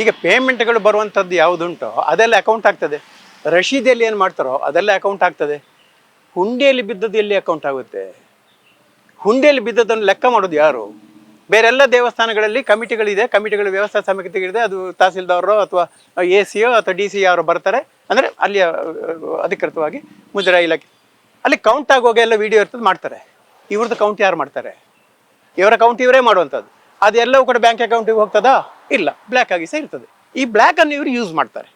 ಈಗ ಪೇಮೆಂಟ್ಗಳು ಬರುವಂಥದ್ದು ಯಾವುದುಂಟೋ ಅದೆಲ್ಲ ಅಕೌಂಟ್ ಆಗ್ತದೆ. ರಶೀದಿಯಲ್ಲಿ ಏನು ಮಾಡ್ತಾರೋ ಅದೆಲ್ಲ ಅಕೌಂಟ್ ಆಗ್ತದೆ. ಹುಂಡಿಯಲ್ಲಿ ಬಿದ್ದದ್ದು ಎಲ್ಲಿ ಅಕೌಂಟ್ ಆಗುತ್ತೆ? ಹುಂಡಿಯಲ್ಲಿ ಬಿದ್ದದನ್ನು ಲೆಕ್ಕ ಮಾಡೋದು ಯಾರು? ಬೇರೆಲ್ಲ ದೇವಸ್ಥಾನಗಳಲ್ಲಿ ಕಮಿಟಿಗಳಿದೆ, ಕಮಿಟಿಗಳ ವ್ಯವಸ್ಥಾ ಸಮಿತಿಗಳಿದೆ, ಅದು ತಹಸೀಲ್ದಾರರು ಅಥವಾ ಎ ಸಿಯೋ ಅಥವಾ ಡಿ ಸಿ ಯಾರು ಬರ್ತಾರೆ. ಅಂದರೆ ಅಲ್ಲಿಯ ಅಧಿಕೃತವಾಗಿ ಮುಜರಾಯಿ ಇಲಾಖೆ. ಅಲ್ಲಿ ಕೌಂಟ್ ಆಗೋಗೆ ಎಲ್ಲ ವಿಡಿಯೋ ಇರ್ತದೆ, ಮಾಡ್ತಾರೆ. ಇವ್ರದ್ದು ಕೌಂಟ್ ಯಾರು ಮಾಡ್ತಾರೆ? ಇವರ ಕೌಂಟ್ ಇವರೇ ಮಾಡುವಂಥದ್ದು. ಅದೆಲ್ಲವೂ ಕೂಡ ಬ್ಯಾಂಕ್ ಅಕೌಂಟಿಗೆ ಹೋಗ್ತದಾ? ಇಲ್ಲ. ಬ್ಲ್ಯಾಕ್ ಆಗಿ ಸಹ ಇರ್ತದೆ. ಈ ಬ್ಲ್ಯಾಕ್ ಅನ್ನು ಇವರು ಯೂಸ್ ಮಾಡ್ತಾರೆ.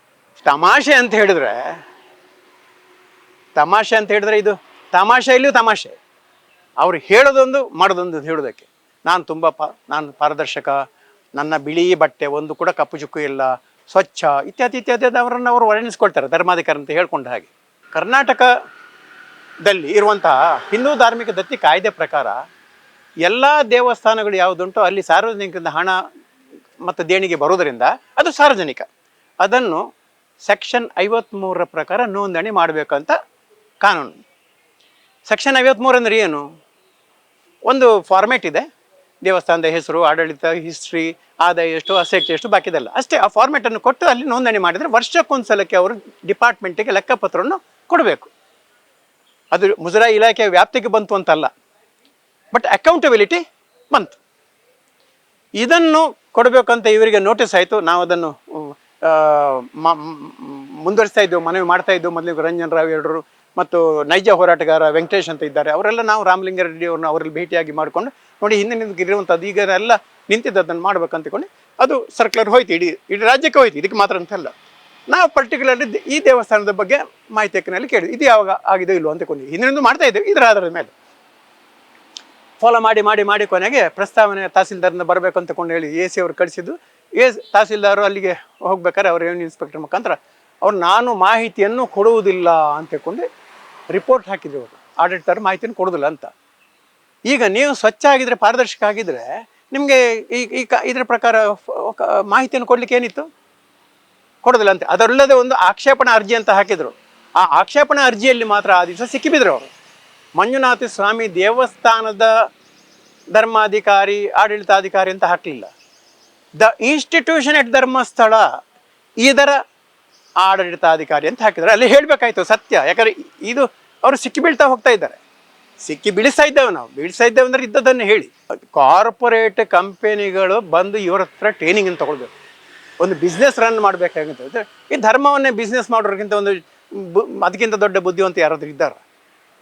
ತಮಾಷೆ ಅಂತ ಹೇಳಿದ್ರೆ, ತಮಾಷೆ ಅಂತ ಹೇಳಿದ್ರೆ ಇದು ತಮಾಷೆಯಲ್ಲಿಯೂ ತಮಾಷೆ. ಅವ್ರು ಹೇಳೋದೊಂದು, ಮಾಡೋದೊಂದು ಹೇಳೋದಕ್ಕೆ. ನಾನು ತುಂಬ ಪ, ನಾನು ಪಾರದರ್ಶಕ, ನನ್ನ ಬಿಳಿ ಬಟ್ಟೆ ಒಂದು ಕೂಡ ಕಪ್ಪು ಚುಕ್ಕು ಇಲ್ಲ, ಸ್ವಚ್ಛ, ಇತ್ಯಾದಿ ಇತ್ಯಾದಿ ಅವರನ್ನು ಅವರು ವರ್ಣಿಸ್ಕೊಳ್ತಾರೆ ಧರ್ಮಾಧಿಕಾರಿ ಅಂತ ಹೇಳ್ಕೊಂಡ ಹಾಗೆ. ಕರ್ನಾಟಕದಲ್ಲಿ ಇರುವಂತಹ ಹಿಂದೂ ಧಾರ್ಮಿಕ ದತ್ತಿ ಕಾಯ್ದೆ ಪ್ರಕಾರ ಎಲ್ಲ ದೇವಸ್ಥಾನಗಳು ಯಾವುದುಂಟೋ ಅಲ್ಲಿ ಸಾರ್ವಜನಿಕರಿಂದ ಹಣ ಮತ್ತು ದೇಣಿಗೆ ಬರೋದರಿಂದ ಅದು ಸಾರ್ವಜನಿಕ. ಅದನ್ನು ಸೆಕ್ಷನ್ ಐವತ್ತ್ಮೂರರ ಪ್ರಕಾರ ನೋಂದಣಿ ಮಾಡಬೇಕಂತ ಕಾನೂನು. ಸೆಕ್ಷನ್ ಐವತ್ತ್ಮೂರು ಅಂದರೆ ಏನು? ಒಂದು ಫಾರ್ಮೇಟ್ ಇದೆ. ದೇವಸ್ಥಾನದ ಹೆಸರು, ಆಡಳಿತ ಹಿಸ್ಟ್ರಿ ಆದಾಯ ಎಷ್ಟು, ಅಸೆಟ್ ಎಷ್ಟು ಬಾಕಿದೆಲ್ಲ ಅಷ್ಟೇ, ಆ ಫಾರ್ಮೇಟನ್ನು ಕೊಟ್ಟು ಅಲ್ಲಿ ನೋಂದಣಿ ಮಾಡಿದರೆ ವರ್ಷಕ್ಕೊಂದು ಸಲಕ್ಕೆ ಅವರು ಡಿಪಾರ್ಟ್ಮೆಂಟಿಗೆ ಲೆಕ್ಕಪತ್ರವನ್ನು ಕೊಡಬೇಕು. ಅದು ಮುಜರಾಯಿ ಇಲಾಖೆಯ ವ್ಯಾಪ್ತಿಗೆ ಬಂತು ಅಂತಲ್ಲ. ಬಟ್ ಅಕೌಂಟಬಿಲಿಟಿ ಬಂತು. ಇದನ್ನು ಕೊಡಬೇಕಂತ ಇವರಿಗೆ ನೋಟಿಸ್ ಆಯಿತು. ನಾವು ಅದನ್ನು ಮುಂದುವರಿಸ್ತಾ ಇದ್ದೆವು, ಮನವಿ ಮಾಡ್ತಾ ಇದ್ದೆವು. ಮೊದಲಿಗೆ ರಂಜನ್ ರಾವ್ ಎರಡರು ಮತ್ತು ನೈಜ ಹೋರಾಟಗಾರ ವೆಂಕಟೇಶ್ ಅಂತ ಇದ್ದಾರೆ. ಅವರೆಲ್ಲ ನಾವು ರಾಮಲಿಂಗಾರೆಡ್ಡಿ ಅವ್ರನ್ನ ಅವರಲ್ಲಿ ಭೇಟಿಯಾಗಿ ಮಾಡಿಕೊಂಡು, ನೋಡಿ ಹಿಂದೆ ಇರುವಂಥದ್ದು ಈಗ ಎಲ್ಲ ನಿಂತಿದ್ದು ಅದನ್ನು ಮಾಡ್ಬೇಕು ಅಂದ್ಕೊಂಡು ಅದು ಸರ್ಕ್ಯುಲರ್ ಹೋಯ್ತು. ಇಡೀ ಇಡೀ ರಾಜ್ಯಕ್ಕೆ ಹೋಯ್ತು. ಇದಕ್ಕೆ ಮಾತ್ರ ಅಂತಲ್ಲ ನಾವು ಪರ್ಟಿಕ್ಯುಲರ್ಲಿ ಈ ದೇವಸ್ಥಾನದ ಬಗ್ಗೆ ಮಾಹಿತಿ ಹಕ್ಕಿನಲ್ಲಿ ಕೇಳಿದ್ವಿ. ಇದು ಯಾವಾಗ ಆಗಿದೆ ಇಲ್ವೋ ಅಂತಕೊಂಡು ಹಿಂದಿನಿಂದ ಮಾಡ್ತಾ ಇದ್ದೇವೆ. ಇದರ ಆಧಾರದ ಮೇಲೆ. ಫಾಲೋ ಮಾಡಿ ಮಾಡಿ ಮಾಡಿ ಕೊನೆಗೆ ಪ್ರಸ್ತಾವನೆ ತಹಸೀಲ್ದಾರ್ನ ಬರಬೇಕು ಅಂತಕೊಂಡು ಹೇಳಿ ಎ ಸಿ ಅವರು ಕಳಿಸಿದ್ದು. ಎ ತಹಸೀಲ್ದಾರು ಅಲ್ಲಿಗೆ ಹೋಗ್ಬೇಕಾದ್ರೆ ಅವ್ರ ರೆವಿನ್ಯೂ ಇನ್ಸ್ಪೆಕ್ಟರ್ ಮುಖಾಂತರ ಅವ್ರು ನಾನು ಮಾಹಿತಿಯನ್ನು ಕೊಡುವುದಿಲ್ಲ ಅಂತ ಹೇಳ್ಕೊಂಡು ರಿಪೋರ್ಟ್ ಹಾಕಿದ್ರು ಅವರು. ಆಡಿಟರ್ ಮಾಹಿತಿಯನ್ನು ಕೊಡೋದಿಲ್ಲ ಅಂತ. ಈಗ ನೀವು ಸ್ವಚ್ಛ ಆಗಿದ್ರೆ, ಪಾರದರ್ಶಕ ಆಗಿದ್ರೆ ನಿಮಗೆ ಈ ಈ ಇದರ ಪ್ರಕಾರ ಮಾಹಿತಿಯನ್ನು ಕೊಡಲಿಕ್ಕೆ ಏನಿತ್ತು? ಕೊಡೋದಿಲ್ಲ ಅಂತ. ಅದರಲ್ಲದೆ ಒಂದು ಆಕ್ಷೇಪಣಾ ಅರ್ಜಿ ಅಂತ ಹಾಕಿದ್ರು. ಆ ಆಕ್ಷೇಪಣಾ ಅರ್ಜಿಯಲ್ಲಿ ಮಾತ್ರ ಆ ದಿವಸ ಸಿಕ್ಕಿಬಿದ್ರು ಅವರು. ಮಂಜುನಾಥ ಸ್ವಾಮಿ ದೇವಸ್ಥಾನದ ಧರ್ಮಾಧಿಕಾರಿ, ಆಡಳಿತಾಧಿಕಾರಿ ಅಂತ ಹಾಕಲಿಲ್ಲ. ದ ಇನ್ಸ್ಟಿಟ್ಯೂಷನ್ ಎಟ್ ಧರ್ಮಸ್ಥಳ ಇದರ ಆಡಳಿತಾಧಿಕಾರಿ ಅಂತ ಹಾಕಿದ್ದಾರೆ ಅಲ್ಲಿ ಹೇಳಬೇಕಾಯ್ತು ಸತ್ಯ. ಯಾಕಂದ್ರೆ ಇದು ಅವರು ಸಿಕ್ಕಿ ಬೀಳ್ತಾ ಹೋಗ್ತಾ ಇದ್ದಾರೆ. ಸಿಕ್ಕಿ ಬೀಳಿಸ್ತಾ ಇದ್ದೇವೆ ನಾವು. ಬೀಳಿಸ್ತಾ ಇದ್ದೇವೆ ಅಂದ್ರೆ ಇದ್ದದನ್ನು ಹೇಳಿ. ಕಾರ್ಪೊರೇಟ್ ಕಂಪೆನಿಗಳು ಬಂದು ಇವರ ಹತ್ರ ಟ್ರೈನಿಂಗ್ ಅನ್ನು ತಗೊಳ್ಬೇಕು. ಒಂದು ಬಿಸ್ನೆಸ್ ರನ್ ಮಾಡಬೇಕಾಗುತ್ತೆ ಈ ಧರ್ಮವನ್ನೇ ಬಿಸ್ನೆಸ್ ಮಾಡೋರ್ಗಿಂತ ಒಂದು ಅದಕ್ಕಿಂತ ದೊಡ್ಡ ಬುದ್ಧಿವಂತ ಯಾರಾದರೂ ಇದ್ದಾರೆ?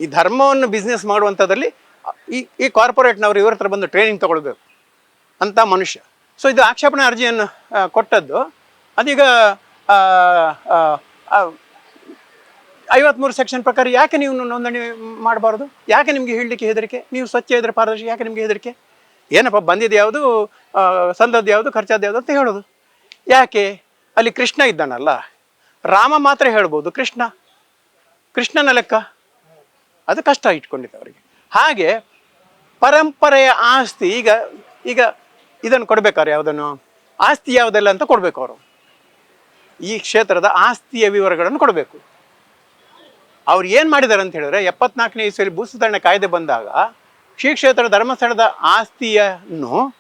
ಈ ಧರ್ಮವನ್ನು ಬಿಸ್ನೆಸ್ ಮಾಡುವಂಥದ್ರಲ್ಲಿ, ಈ ಈ ಕಾರ್ಪೊರೇಟ್ನವರು ಇವ್ರ ಹತ್ರ ಬಂದು ಟ್ರೈನಿಂಗ್ ತೊಗೊಳ್ಬೇಕು ಅಂತ ಮನುಷ್ಯ. ಸೊ ಇದು ಆಕ್ಷೇಪಣೆ ಅರ್ಜಿಯನ್ನು ಕೊಟ್ಟದ್ದು. ಅದೀಗ ಐವತ್ಮೂರು ಸೆಕ್ಷನ್ ಪ್ರಕಾರ ಯಾಕೆ ನೀವು ನೋಂದಣಿ ಮಾಡಬಾರ್ದು? ಯಾಕೆ ನಿಮಗೆ ಹೇಳಲಿಕ್ಕೆ ಹೆದರಿಕೆ? ನೀವು ಸ್ವಚ್ಛ ಇದ್ರೆ ಪಾರದರ್ಶಿ, ಯಾಕೆ ನಿಮಗೆ ಹೆದರಿಕೆ? ಏನಪ್ಪ, ಬಂದಿದ್ದು ಯಾವುದು ಸಂದದ್ದು ಯಾವುದು ಖರ್ಚಾದ ಯಾವುದು ಅಂತ ಹೇಳೋದು. ಯಾಕೆ? ಅಲ್ಲಿ ಕೃಷ್ಣ ಇದ್ದಾನಲ್ಲ. ರಾಮ ಮಾತ್ರ ಹೇಳ್ಬೋದು ಕೃಷ್ಣ. ಕೃಷ್ಣನ ಲೆಕ್ಕ. ಅದು ಕಷ್ಟ ಇಟ್ಕೊಂಡಿದ್ದ ಅವರಿಗೆ. ಹಾಗೆ ಪರಂಪರೆಯ ಆಸ್ತಿ, ಈಗ ಈಗ ಇದನ್ನು ಕೊಡ್ಬೇಕಾರೆ ಯಾವುದನ್ನು? ಆಸ್ತಿ ಯಾವುದೆಲ್ಲ ಅಂತ ಕೊಡಬೇಕು ಅವರು. ಈ ಕ್ಷೇತ್ರದ ಆಸ್ತಿಯ ವಿವರಗಳನ್ನು ಕೊಡಬೇಕು. ಅವ್ರು ಏನು ಮಾಡಿದ್ದಾರೆ ಅಂತ ಹೇಳಿದ್ರೆ, ಎಪ್ಪತ್ನಾಲ್ಕನೇ ಭೂ ಸುಧಾರಣೆ ಕಾಯ್ದೆ ಬಂದಾಗ ಶ್ರೀ ಕ್ಷೇತ್ರ ಧರ್ಮಸ್ಥಳದ ಆಸ್ತಿಯನ್ನು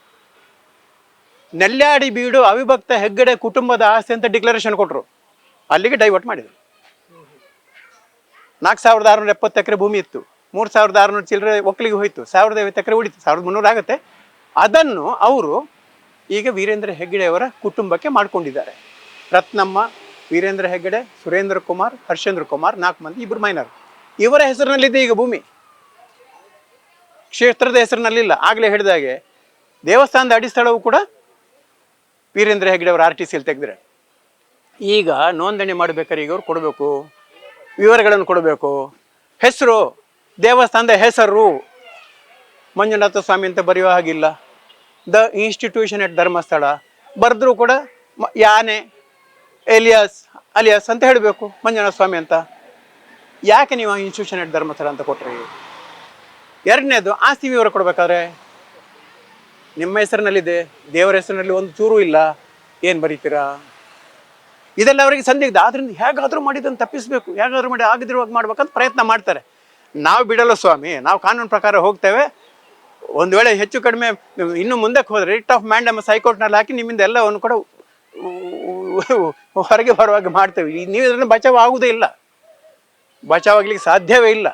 ನೆಲ್ಯಾಡಿ ಬೀಡು ಅವಿಭಕ್ತ ಹೆಗ್ಗಡೆ ಕುಟುಂಬದ ಆಸ್ತಿ ಅಂತ ಡಿಕ್ಲರೇಷನ್ ಕೊಟ್ಟರು ಅಲ್ಲಿಗೆ ಡೈವರ್ಟ್ ಮಾಡಿದರು. ನಾಲ್ಕು ಸಾವಿರದ ಆರುನೂರ ಎಪ್ಪತ್ತು ಎಕರೆ ಭೂಮಿ ಇತ್ತು. ಮೂರು ಸಾವಿರದ ಆರುನೂರು ಚಿಲ್ಲರೆ ಒಕ್ಕಲಿಗೆ ಹೋಯಿತು. ಸಾವಿರದ ಐವತ್ತು ಎಕರೆ ಉಳಿತು. ಸಾವಿರದ ಮುನ್ನೂರು ಆಗುತ್ತೆ. ಅದನ್ನು ಅವರು ಈಗ ವೀರೇಂದ್ರ ಹೆಗ್ಗಡೆ ಅವರ ಕುಟುಂಬಕ್ಕೆ ಮಾಡಿಕೊಂಡಿದ್ದಾರೆ. ರತ್ನಮ್ಮ, ವೀರೇಂದ್ರ ಹೆಗ್ಗಡೆ, ಸುರೇಂದ್ರ ಕುಮಾರ್, ಹರ್ಷೇಂದ್ರ ಕುಮಾರ್ ನಾಲ್ಕು ಮಂದಿ ಇಬ್ಬರು ಮೈನರ್ ಇವರ ಹೆಸರಿನಲ್ಲಿದೆ ಈಗ ಭೂಮಿ. ಕ್ಷೇತ್ರದ ಹೆಸರಿನಲ್ಲಿಲ್ಲ. ಆಗಲೇ ಹೇಳಿದಾಗೆ ದೇವಸ್ಥಾನದ ಅಡಿಸ್ಥಳವು ಕೂಡ ವೀರೇಂದ್ರ ಹೆಗ್ಡೆ ಅವರು ಆರ್ ಟಿ ಸಿಯಲ್ಲಿ ತೆಗೆದ್ರೆ. ಈಗ ನೋಂದಣಿ ಮಾಡಬೇಕಾದ್ರೆ ಈಗ ಅವ್ರು ಕೊಡಬೇಕು, ವಿವರಗಳನ್ನು ಕೊಡಬೇಕು. ಹೆಸರು, ದೇವಸ್ಥಾನದ ಹೆಸರು. ಮಂಜುನಾಥ ಸ್ವಾಮಿ ಅಂತ ಬರೆಯೋ ಹಾಗಿಲ್ಲ. The institution at Dharmasthala. ಬರೆದ್ರೂ ಕೂಡ ಯಾನೆ, ಎಲಿಯಾಸ್, ಅಲಿಯಾಸ್ ಅಂತ ಹೇಳಬೇಕು, ಮಂಜುನಾಥ ಸ್ವಾಮಿ ಅಂತ. ಯಾಕೆ ನೀವು ಇನ್ಸ್ಟಿಟ್ಯೂಷನ್ ಎಟ್ ಧರ್ಮಸ್ಥಳ ಅಂತ ಕೊಟ್ರಿ? ಎರಡನೇದು ಆಸ್ತಿ ವಿವರ ಕೊಡ್ಬೇಕಾದ್ರೆ ನಿಮ್ಮ ಹೆಸರಿನಲ್ಲಿದೆ, ದೇವರ ಹೆಸರಿನಲ್ಲಿ ಒಂದು ಚೂರು ಇಲ್ಲ, ಏನು ಬರೀತೀರಾ? ಇದೆಲ್ಲ ಅವರಿಗೆ ಸಂದಿಗ್ಧ. ಆದ್ರಿಂದ ಹೇಗಾದರೂ ಮಾಡಿದ್ದನ್ನು ತಪ್ಪಿಸಬೇಕು. ಹೇಗಾದರೂ ಮಾಡಿ ಆಗದಿರುವಾಗ ಮಾಡ್ಬೇಕಂತ ಪ್ರಯತ್ನ ಮಾಡ್ತಾರೆ. ನಾವು ಬಿಡಲ್ಲ ಸ್ವಾಮಿ. ನಾವು ಕಾನೂನು ಪ್ರಕಾರ ಹೋಗ್ತೇವೆ. ಒಂದು ವೇಳೆ ಹೆಚ್ಚು ಕಡಿಮೆ, ಇನ್ನು ಮುಂದಕ್ಕೆ ಹೋದರೆ ರಿಟ್ ಆಫ್ ಮ್ಯಾಂಡಮಸ್ ಹೈಕೋರ್ಟ್ನಲ್ಲಿ ಹಾಕಿ ನಿಮ್ಮಿಂದ ಎಲ್ಲವನ್ನು ಕೂಡ ಹೊರಗೆ ಬರುವಾಗ ಮಾಡ್ತೇವೆ. ನೀವು ಇದನ್ನು ಬಚಾವ್ ಆಗುವುದೇ ಇಲ್ಲ. ಬಚಾವಾಗ್ಲಿಕ್ಕೆ ಸಾಧ್ಯವೇ ಇಲ್ಲ.